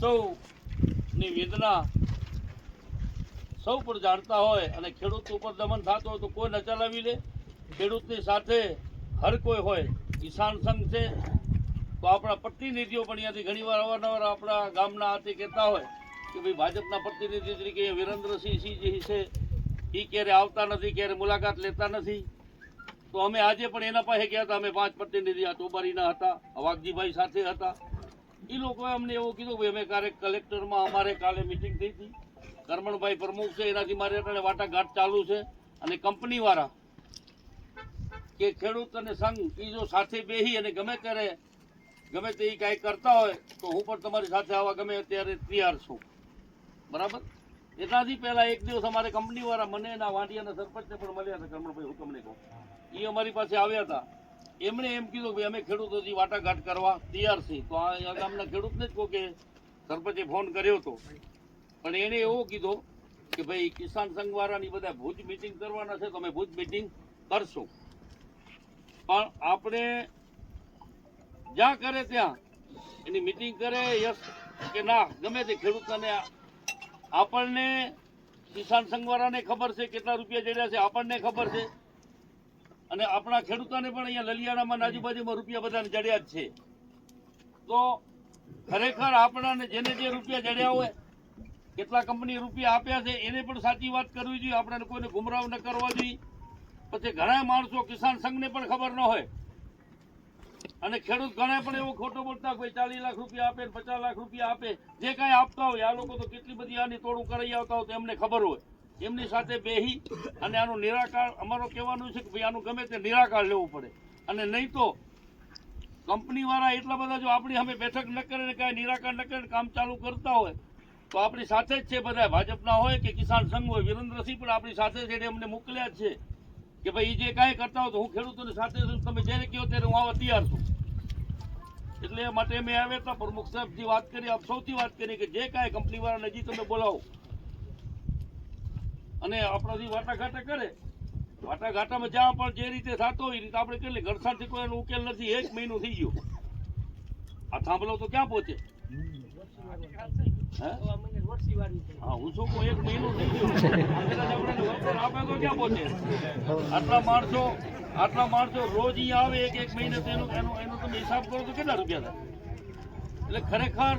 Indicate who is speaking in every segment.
Speaker 1: સૌની વેદના સૌ પણ જાણતા હોય અને ખેડૂત ઉપર દમન થતો હોય તો કોઈ ન ચલાવી લે. ખેડૂતની સાથે હર કોઈ હોય કિસાન સંઘ છે, તો આપણા પ્રતિનિધિઓ પણ અહીંયાથી ઘણીવાર અવારનવાર આપણા ગામના હાથે કહેતા હોય કે ભાઈ ભાજપના પ્રતિનિધિ તરીકે વિરેન્દ્રસિંહ સિંહ છે એ ક્યારે આવતા નથી, ક્યારે મુલાકાત લેતા નથી. તો અમે આજે પણ એના પાસે ગયા હતા, અમે પાંચ પ્રતિનિધિ આ ટોબારીના હતા વાઘજીભાઈ સાથે હતા. એ લોકોએ અમને એવું કીધું, ભાઈ અમે ક્યારેક કલેક્ટરમાં, અમારે કાલે મિટિંગ થઈ હતી. કરમણભાઈ પ્રમુખ છે, એનાથી મારે અત્યારે વાટાઘાટ ચાલુ છે. અને કંપનીવાળા કે ખેડૂત અને સંઘ એ જો સાથે બેહી અને ગમે ત્યારે, ગમે તે કાંઈ કરતા હોય, તો હું પણ તમારી સાથે આવવા ગમે ત્યારે તૈયાર છું. બરાબર? એનાથી પહેલાં એક દિવસ અમારે કંપનીવાળા મને એના વાંડિયાના સરપંચને પણ મળ્યા હતા કરમણભાઈ હું તમને કહું. એ અમારી પાસે આવ્યા હતા. એમણે એમ કીધું કે અમે ખેડૂતોથી વાટાઘાટ કરવા તૈયાર છીએ. તો આ ગામના ખેડૂતને જ કહો કે સરપંચે ફોન કર્યો હતો પણ એણે એવો કીધો કે ભાઈ, કિસાન સંઘવાળાની બધા ભુજ મિટિંગ કરવાના છે તો અમે ભુજ મિટિંગ કરશું. પણ આપણે જ્યાં કરે ત્યાં એની મિટિંગ કરે યસ કે ના, ગમે તે ખેડૂતોને આપણને, કિસાન સંઘવાળાને ખબર છે કેટલા રૂપિયા જડ્યા છે, આપણને ખબર છે. અને આપણા ખેડૂતોને પણ અહીંયા લલિયાણામાં આજુબાજુમાં રૂપિયા બધાને જડ્યા જ છે. તો ખરેખર આપણાને જેને જે રૂપિયા જડ્યા હોય, કેટલા કંપની રૂપિયા આપ્યા છે, એને પણ સાચી વાત કરવી જોઈએ. આપણે કોઈને ગુમરાવ ન કરવા જોઈએ. પછી ઘણા માણસો કિસાન સંઘને પણ ખબર ન હોય. અને ખેડૂત ઘણા પણ એવો ખોટો બોલતા કોઈ ચાલીસ લાખ રૂપિયા આપે પચાસ લાખ રૂપિયા આપે. જે કાંઈ આપતા હોય, આ લોકો તો કેટલી બધી આની તોડું કરાઈ આવતા હોય તો એમને ખબર હોય. એમની સાથે બેહી અને આનું નિરાકાર અમારો કહેવાનું છે કે ભાઈ આનું ગમે તે નિરાકાર લેવું પડે. અને નહીં તો કંપનીવાળા એટલા બધા જો આપણી સામે બેઠક ન કરે ને કાંઈ નિરાકાર ન કરે કામ ચાલુ કરતા હોય, તો આપણી સાથે જ છે બધા. ભાજપના હોય કે કિસાન સંઘ હોય, વિરેન્દ્રસિંહ પણ આપણી સાથે છે એને અમને મોકલ્યા જ છે કે ભાઈ જે કાંઈ કરતા હોય તો હું ખેડૂતોની સાથે તમે જ્યારે કહો ત્યારે હું આવા તૈયાર છું. એટલે માટે મેં આવ્યા હતા. પ્રમુખ સાહેબથી વાત કરી. આપ સૌથી વાત કરી કે જે કાંઈ કંપનીવાળાને હજી તમે બોલાવો. અને આપણાથી વાટાઘાટા કરે, વાટાઘાટામાં જ્યાં પણ જે રીતે થતો હોય એ રીતે આપણે કેટલી ઘરસાણથી કોઈ એનો ઉકેલ નથી. એક મહિનો થઈ ગયો. આ થાંભલો તો ક્યાં પહોંચે? હા? હું શું કહું એક મહિનો થઈ ગયો. તો ક્યાં પહોંચે? આટલા માણસો આટલા માણસો રોજ અહીંયા આવે એક એક મહિને તો એનો એનો એનો તમે હિસાબ કરો તો કેટલા રૂપિયા થાય? એટલે ખરેખર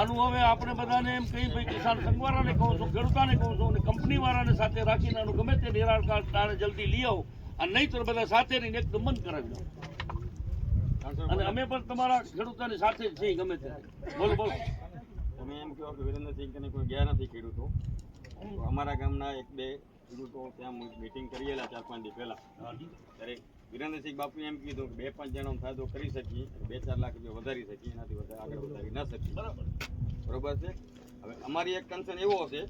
Speaker 1: આનું હવે આપણે બધાને એમ કહી ભાઈ કિસાન સંઘવાળાને કહું છું, ખેડૂતાને કહું છું અને કંપનીવાળાને સાથે રાખીને આનું ગમે તે નિરાકાર તારે જલ્દી લઈ આવો અને નહીં તો બધા સાથે રહીને એકદમ બંધ કરાવી દો. અને અમે પણ તમારા ખેડૂતોની સાથે જ ગમે તે બોલો બોલો.
Speaker 2: તમે એમ કહો કે વિરેન્દ્રસિંહ કોઈ ગયા નથી ખેડૂતો. અમારા ગામના એક બે ખેડૂતો ત્યાં મીટિંગ કરેલા ચાર પાંચ દી પહેલા. ત્યારે વિરેન્દ્રસિંહ બાપુ એમ કીધું, બે પાંચ જણાનો ફાયદો કરી શકીએ, બે ચાર લાખ રૂપિયા વધારી શકીએ, એનાથી વધારે આગળ વધારી ન શકીએ.
Speaker 1: બરાબર
Speaker 2: છે? હવે અમારી એક કન્સર્ન એવો હશે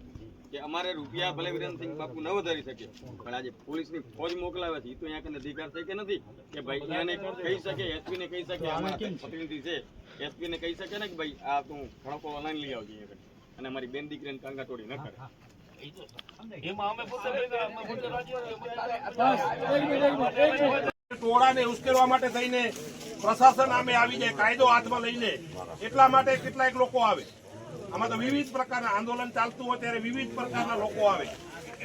Speaker 2: કે અમારે રૂપિયા ભલે વિરેન્દ્રસિંહ બાપુ ન વધારી શકે, પણ આજે પોલીસની ફોજ મોકલાવે છે એ તો અહીંયા અધિકાર છે કે નથી? કે ભાઈ એને કહી શકે એસપી ને કહી શકે પ્રતિનિધિ છે એસપી ને કહી શકે ને કે ભાઈ આ તું ખડકો લાઈન લઈ આવજે અને અમારી બેન દીકરીને કાંગા તોડી ન કરે.
Speaker 1: એમાં અમે પોતે અમે પોતે રાજી
Speaker 3: ટોળાને ઉશ્કેરવા માટે થઈને પ્રશાસન આમે આવી જાય કાયદો હાથમાં લઈને. એટલા માટે કેટલાક લોકો આવે. આમાં તો વિવિધ પ્રકારના આંદોલન ચાલતું હોય ત્યારે વિવિધ પ્રકારના લોકો આવે.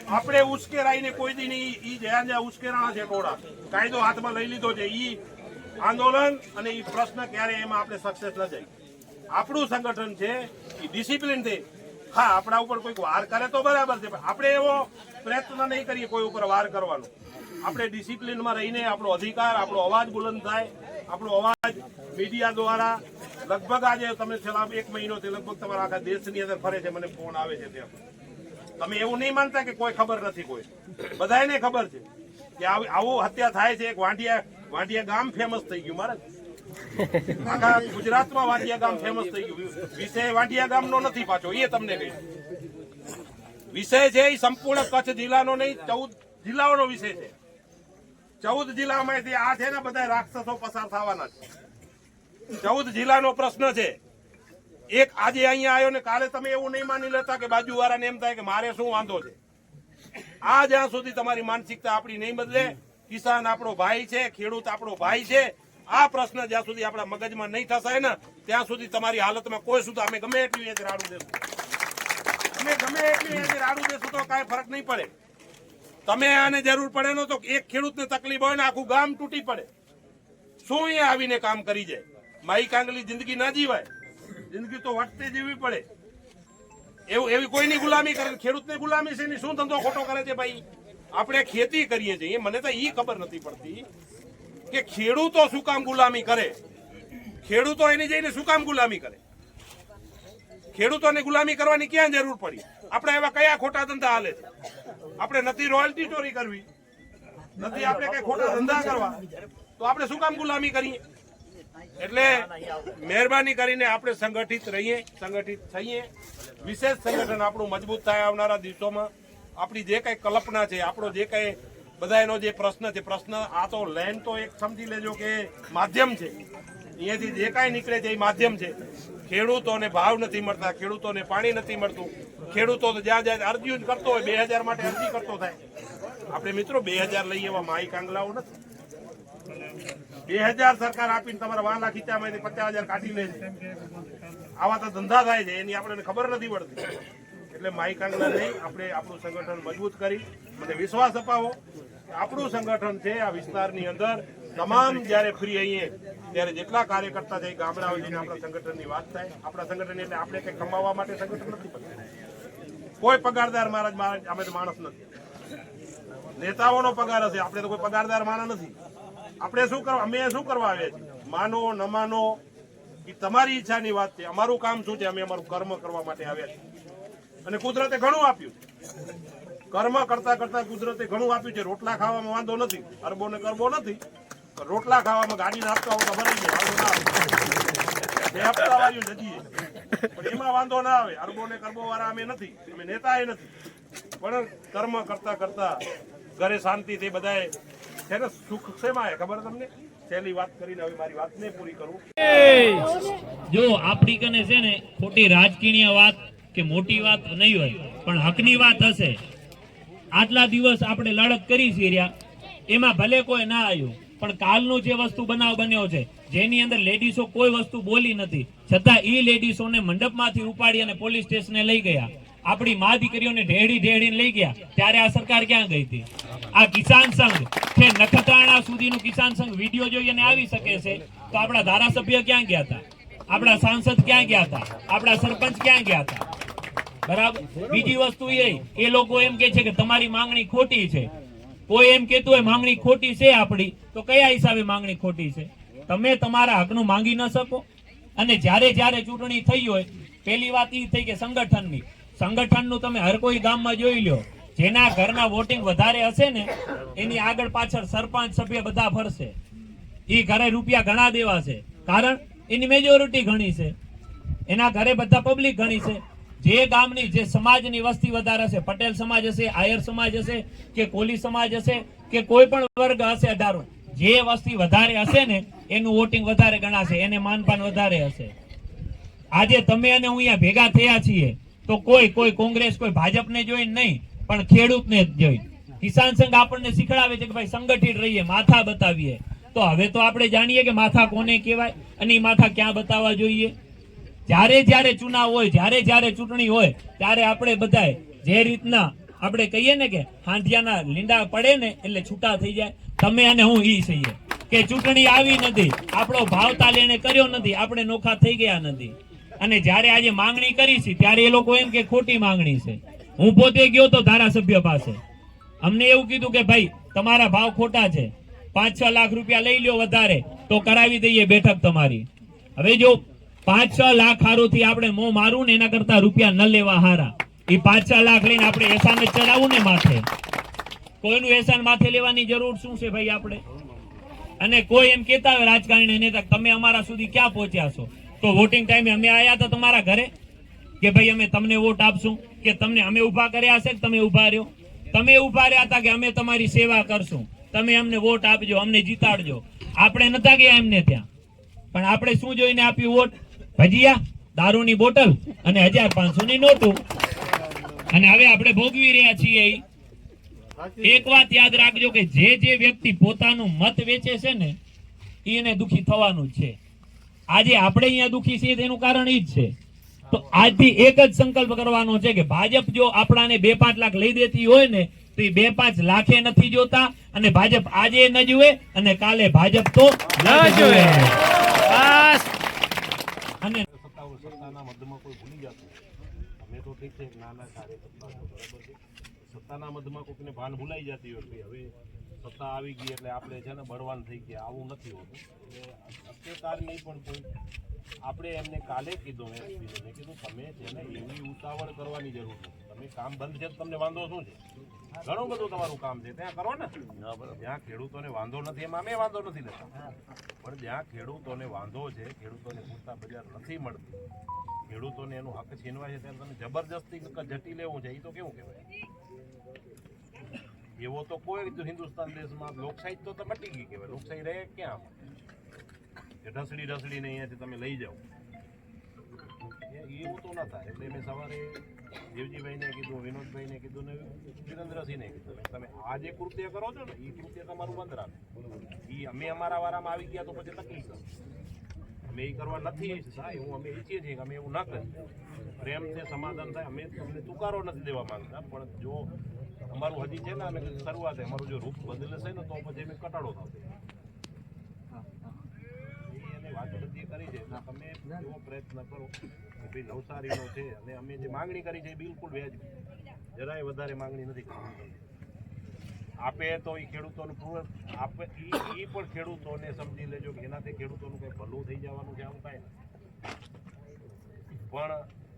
Speaker 3: આપણે ઉશ્કેરાઈને કોઈ દી નહીં ઈ જ્યાં જ્યાં ઉશ્કેરાણા છે ટોળા. કાયદો હાથમાં લઈ લીધો છે ઈ આંદોલન અને ઈ પ્રશ્ન ક્યારે એમાં આપણે સક્સેસ ન જાય. આપણું સંગઠન છે એ ડિસિપ્લિનથી હા, આપણા ઉપર કોઈક વાર કરે તો બરાબર છે, પણ આપણે એવો પ્રયત્ન નહીં કરીએ કોઈ ઉપર વાર કરવાનો. આપણે ડિસિપ્લિનમાં રહીને આપણો અધિકાર, આપણો અવાજ બુલંદ થાય. આપણો અવાજ મીડિયા દ્વારા લગભગ આજે તમે છેલ્લા એક મહિનોથી લગભગ તમારા આખા દેશની અંદર ફરે છે, મને ફોન આવે છે ત્યાં. તમે એવું નહીં માનતા કે કોઈ ખબર નથી કોઈ. બધાને ખબર છે કે આવી- હત્યા થાય છે, એક વાંઢિયા વાંઢિયા ગામ ફેમસ થઈ ગયું, મારે. આખા ગુજરાતમાં વાંઢિયા ગામ ફેમસ થઈ ગયું. વિષય વાંઢિયા ગામનો નથી પાછો, એ તમને કહી. વિષય છે એ સંપૂર્ણ કચ્છ જિલ્લાનો નહીં, ચૌદ જિલ્લાઓનો વિષય છે. ચૌદ જિલ્લામાંથી આ છે ને બધા રાક્ષસો પસાર થવાના છે. ચૌદ જિલ્લાનો પ્રશ્ન છે. એક આજે અહીંયા આવ્યો ને કાલે તમે એવું નહીં માની લેતા કે બાજુવાળાને એમ થાય કે મારે શું વાંધો છે. આ જ્યાં સુધી તમારી માનસિકતા આપણી નહીં બદલે, કિસાન આપણો ભાઈ છે, ખેડૂત આપણો ભાઈ છે આ પ્રશ્ન જ્યાં સુધી આપણા મગજમાં નહીં થશે ને, ત્યાં સુધી તમારી હાલતમાં કોઈ સુધા અમે ગમે એટલી એજ રાડું દેશું. અમે ગમે એટલી એજ રાડું દેશું તો કાંઈ ફરક નહીં પડે. તમે આને જરૂર પડે ને તો એક ખેડૂતને તકલીફ હોય ને આખું ગામ તૂટી પડે. શું અહીંયા આવીને કામ કરી જાય? માઈ કાંગલી જિંદગી ના જીવાય. જિંદગી તો વટતે જીવવી પડે. એવું એવી કોઈની ગુલામી કરે ખેડૂતને ગુલામી છે શું ધંધો ખોટો કરે છે ભાઈ? આપણે ખેતી કરીએ છીએ. મને તો એ ખબર નથી પડતી. કે ખેડૂતો શું કામ ગુલામી કરે? ખેડૂતો એની જઈને શું કામ ગુલામી કરે? ખેડૂતોને ગુલામી કરવાની ક્યાં જરૂર પડી? આપણે એવા કયા ખોટા ધંધા હાલે છે? આપણે નથી રોયલ્ટી ચોરી કરવી. નથી આપણે કઈ ખોટા ધંધા કરવા. તો આપણે શું કામ ગુલામી કરીએ? એટલે મહેરબાની કરીને આપણે સંગઠિત રહીએ, સંગઠિત થઈએ. વિશેષ સંગઠન આપણું મજબૂત થાય આવનારા દિવસોમાં. આપણી જે કઈ કલ્પના છે, આપણો જે કઈ બધા એનો જે પ્રશ્ન છે, પ્રશ્ન આ તો લેન્ડ તો એક સમજી લેજો કે માધ્યમ છે. અહીંયાથી જે કાંઈ નીકળે છે એ માધ્યમ છે. ખેડૂતોને ભાવ નથી મળતા, ખેડૂતોને પાણી નથી મળતું. ખેડૂતો તો જ્યાં જ્યાં અરજીઓ જ કરતો હોય, બે હજાર માટે અરજી કરતો થાય. આપણે મિત્રો બે હજાર લઈએ એવા માઈ કાંગલાઓ નથી. બે હજાર સરકાર આપીને તમારા વાલા ખીચામાં પચાસ હજાર કાઢી લે છે. આવા તો ધંધા થાય છે, એની આપણને ખબર નથી પડતી. એટલે માઈ કાંગલા નહીં આપણે આપણું સંગઠન મજબૂત કરી, મને વિશ્વાસ અપાવો આપણું સંગઠન છે આ વિસ્તારની અંદર તમામ જ્યારે ફ્રી આવીએ ત્યારે જેટલા કાર્યકર્તા છે ગામડા જઈને આપણા સંગઠનની વાત થાય. આપણા સંગઠન એટલે આપણે કંઈ કમાવા માટે સંગઠન નથી કોઈ પગારદાર મહારાજ અમે માણસ નથી. નેતાઓનો પગાર હશે, આપણે તો કોઈ પગારદાર માણસ નથી. આપણે શું કરવા, અમે શું કરવા આવ્યા છીએ? માનો, ન માનો, એ તમારી ઈચ્છાની વાત છે. અમારું કામ શું છે? અમે અમારું કર્મ કરવા માટે આવ્યા છીએ. અને કુદરતે ઘણું આપ્યું કર્મ કરતા કરતા કુદરતે ઘણું આપ્યું છે. રોટલા ખાવામાં વાંધો નથી. અરબો ને કરબો નથી. રોટલા ખાવામાં ગાડી નાખતા હોય તો ભરાઈ જાય બે હપ્તા એમાં વાંધો ના આવે. અરબો ને કરબો વાળા અમે નથી. અમે નેતા એ નથી. પણ કર્મ કરતા કરતા ઘરે શાંતિથી બધાએ છે ને, સુખ શેમાં ખબર તમને? છેલ્લી વાત કરીને હવે મારી વાતને પૂરી કરું.
Speaker 4: જો આપણી કને છે ને ખોટી રાજકીય વાત કે મોટી વાત નહીં હોય, પણ હકની વાત હશે. આટલા દિવસ આપણે લડત કરી છે રહ્યા. એમાં ભલે કોઈ ના આવ્યું, પણ કાલનું જે વસ્તુ બનાવ બન્યો છે, જેની અંદર લેડીસો કોઈ વસ્તુ બોલી નથી. છતાં એ લેડીસોને મંડપમાંથી ઉપાડી અને પોલીસ સ્ટેશને લઈ ગયા. આપણી મા દીકરીઓને ઢેડી ઢેડીને લઈ ગયા. ત્યારે આ સરકાર ક્યાં ગઈ હતી? આ કિસાન સંઘ. છે નખત્રાણા સુધીનું કિસાન સંઘ વીડિયો જોઈ અને આવી શકે છે. તો આપણા ધારાસભ્ય ક્યાં ગયા હતા? આપણા સાંસદ ક્યાં ગયા હતા? આપણા સરપંચ ક્યાં ગયા હતા? બરાબર? બીજી વસ્તુ એ એ લોકો એમ કે છે કે તમારી માંગણી ખોટી છે. કોઈ એમ કેતું હોય, માંગણી ખોટી છે આપણી. તો કયા હિસાબે માંગણી ખોટી છે? તમે તમારા હકનું માંગી ન શકો. અને જ્યારે જ્યારે ચૂંટણી થઈ હોય, પહેલી વાત એ થઈ કે સંગઠનની. સંગઠનનું તમે હર કોઈ ગામમાં જોઈ લો જેના ઘરના વોટિંગ વધારે હશે ને, એની આગળ પાછળ સરપંચ સભ્ય બધા ફરશે. એ ઘરે રૂપિયા ઘણા દેવા છે. કારણ એની મેજોરિટી ઘણી છે. એના ઘરે બધા પબ્લિક ઘણી છે. જે ગામની, જે સમાજની વસ્તી વધારે હશે પટેલ સમાજ હશે, આયર સમાજ હશે, કે કોલી સમાજ હશે, કે કોઈ પણ વર્ગ હશે અઢારો, જે વસ્તી વધારે હશે ને, એનું વોટિંગ વધારે ગણાશે, એને માનપાન વધારે હશે. આજે તમે અને હું અહીંયા ભેગા થયા છીએ, તો કોઈ કોઈ કોંગ્રેસ, કોઈ ભાજપને જોઈને નહીં, પણ ખેડૂતને જ જોઈ. કિસાન સંઘ આપણને શીખડાવે છે કે ભાઈ સંગઠિત રહીએ, માથા બતાવીએ. તો હવે તો આપણે જાણીએ કે માથા કોને કહેવાય અને એ માથા ક્યાં બતાવવા જોઈએ? જ્યારે જ્યારે ચુનાવ હોય, જ્યારે જ્યારે ચૂંટણી હોય, ત્યારે આપણે બધાએ જે રીતના આપણે કહીએ ને કે હાંધિયાના લીંડા પડે ને એટલે છૂટા થઈ જાય. તમે અને હું ઈ છીએ કે ચૂંટણી આવી નથી, આપણો ભાવતાલ એને કર્યો નથી, આપણે નોખા થઈ ગયા નથી. અને જ્યારે આજે માંગણી કરી છે, ત્યારે એ લોકો એમ કે ખોટી માંગણી છે. હું પોતે ગયો તો ધારાસભ્ય પાસે. અમને એવું કીધું કે ભાઈ, તમારા ભાવ ખોટા છે. પાંચ છ લાખ રૂપિયા લઈ લ્યો વધારે, તો કરાવી દઈએ બેઠક તમારી. હવે જો પાંચ છ લાખ હારોથી આપણે મોં મારું ને એના કરતા રૂપિયા ન લેવા હારા. એ પાંચ છ લાખ લઈને આપણે એસાને ચડાવવું ને માથે. કોઈનું એસાન માથે લેવાની જરૂર શું છે ભાઈ આપણે? અને કોઈ એમ કેતા હોય રાજકારણી નેતા તમે અમારા સુધી ક્યાં પહોંચ્યા છો? તો વોટિંગ ટાઈમે અમે આવ્યા હતા તમારા ઘરે કે ભાઈ અમે તમને વોટ આપશું, કે તમને અમે ઊભા કર્યા કે તમે ઊભા રહ્યો? તમે ઊભા રહ્યા હતા કે અમે તમારી સેવા કરશું? તમે અમને વોટ આપજો, અમને જીતાડજો. આપણે નતા ગયા એમને ત્યાં. પણ આપણે શું જોઈને આપ્યું વોટ? ભજીયા, દારૂની બોટલ અને હજાર પાંચસો ની નોટું. અને હવે આપણે ભોગવી રહ્યા છીએ એક વાત યાદ રાખજો કે જે જે વ્યક્તિ પોતાનું મત વેચે છે ને એને દુખી થવાનું છે. આજે આપણે અહીંયા દુખી છીએ તેનું કારણ એ જ છે. તો આજથી એક જ સંકલ્પ કરવાનો છે કે ભાજપ જો આપણાને બે પાંચ લાખ લઈ દેતી હોય ને તો એ બે પાંચ લાખે નથી જોતા અને ભાજપ આજે ન જુએ અને કાલે ભાજપ તો ન જુએ. અને
Speaker 3: સત્તાના મધ્યમાં કોઈ ભૂલી જતું અમે તો ઠીક છે નાના કાર્યકર્તા બરાબર છે સત્તાના મધ્યમાં કોઈકને ભાન ભૂલાઈ જતી હોય કે હવે સત્તા આવી ગઈ એટલે આપણે છે ને બળવાન થઈ ગયા. આવું નથી હોતું. એટલે અત્યાર નહીં પણ કોઈ આપણે એમને કાલે કીધું એસપીને કીધું તમે એવી ઉતાવળ કરવાની જરૂર નથી. તમે કામ બંધ છે તો તમને વાંધો શું છે? ઘણું બધું તમારું કામ છે. ત્યાં કરો ને. જ્યાં ખેડૂતોને વાંધો નથી એમાં અમે વાંધો નથી લેતા. પણ જ્યાં ખેડૂતોને વાંધો છે ખેડૂતોને પૂરતા બજાર નથી મળતી ખેડૂતોને એનું હક છીનવાય છે ત્યારે તમે જબરજસ્તી જટી લેવું છે એ તો કેવું કહેવાય? એવો તો કોઈ હિન્દુસ્તાન દેશમાં લોકશાહી તો મટી ગઈ કહેવાય. લોકશાહી રહે ક્યાં? ઢસડી ઢસડીને અહીંયાથી તમે લઈ જાઓ. એવું તો ના થાય. એટલે મેં સવારે દેવજીભાઈને કીધું વિનોદભાઈને કીધું ને વિરેન્દ્રસિંહને કીધું. તમે આ જે કૃત્ય કરો છો ને એ કૃત્ય તમારું બંધ રાખે. એ અમે અમારા વારામાં આવી ગયા તો પછી તકલીફ છે અમે એ કરવા નથી ઈચ્છતા. એવું અમે ઈચ્છીએ છીએ કે અમે એવું ના કરીએ. પ્રેમથી સમાધાન થાય. અમે તમને તુકારો નથી દેવા માંગતા. પણ જો અમારું હજી છે ને અમે શરૂઆત છે. અમારું જો રૂપ બદલશે ને તો પછી અમે કટાડો થશે. વાત બધી કરી છે. તમે એવો પ્રયત્ન કરો. ભાઈ નવસારીનો છે. અને અમે જે માંગણી કરી છે એ બિલકુલ વ્યાજબી જરાય વધારે માંગણી નથી કરી આપે તો એ ખેડૂતોનું પૂર્વ આપે ઈ પણ ખેડૂતોને સમજી લેજો કે એનાથી ખેડૂતોનું કંઈ ભલું થઈ જવાનું છે આવું કાંઈ નથી. પણ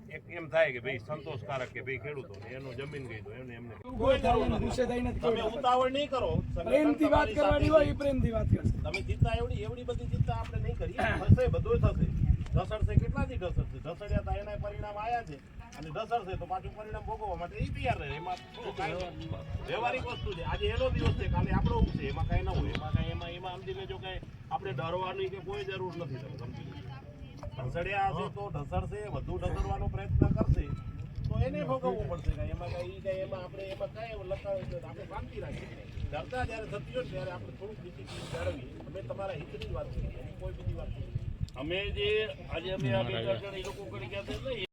Speaker 3: એક એમ થાય કે ભાઈ સંતોષકારક કે ભાઈ ખેડૂતો એનો જમીન ગઈ તો એમને એમને
Speaker 5: કોઈ ગુસ્સે થઈ નથી
Speaker 3: તમે
Speaker 5: વાત.
Speaker 3: ઉતાવળ નહીં કરો.
Speaker 5: પ્રેમથી વાત કરવાની હોય એ પ્રેમથી વાત કરો
Speaker 3: તમે ચિંતા એવડી એવડી બધી ચિંતા આપણે નહીં કરીએ. થશે બધું થશે. ઢસડશે કેટલાથી ઢસડશે ઢસડ્યા તા એના પરિણામ આવ્યા છે. અને ઢસડશે તો પાછું પરિણામ ભોગવવા માટે એ તૈયાર રહે. એમાં વ્યવહારિક વસ્તુ છે. આજે એનો દિવસ છે, કાલે આપણો છે. એમાં કાંઈ ન હોય. એમાં કાંઈ, એમાં એમાં સમજી લેજો કે આપણે ડરવાની કે કોઈ જરૂર નથી તમે સમજી લેજો. ઢસડ્યા હશે તો ઢસડશે વધુ ઢસડવાનો પ્રયત્ન કરશે. તો એને ભોગવવું પડશે કાંઈ. એમાં કાંઈ કાંઈ, એમાં આપણે, એમાં કાંઈ લખાવે આપણે શાંતિ રાખીએ. ડરતા જ્યારે થતી હોય ત્યારે આપણે થોડુંક ડિસિપ્લિન જાળવીએ અમે તમારા હિતની વાત કરીએ. કોઈ બીજી વાત નથી.
Speaker 1: અમે જે આજે અમે આ બે ચાર જણ એ લોકો કરી ગયા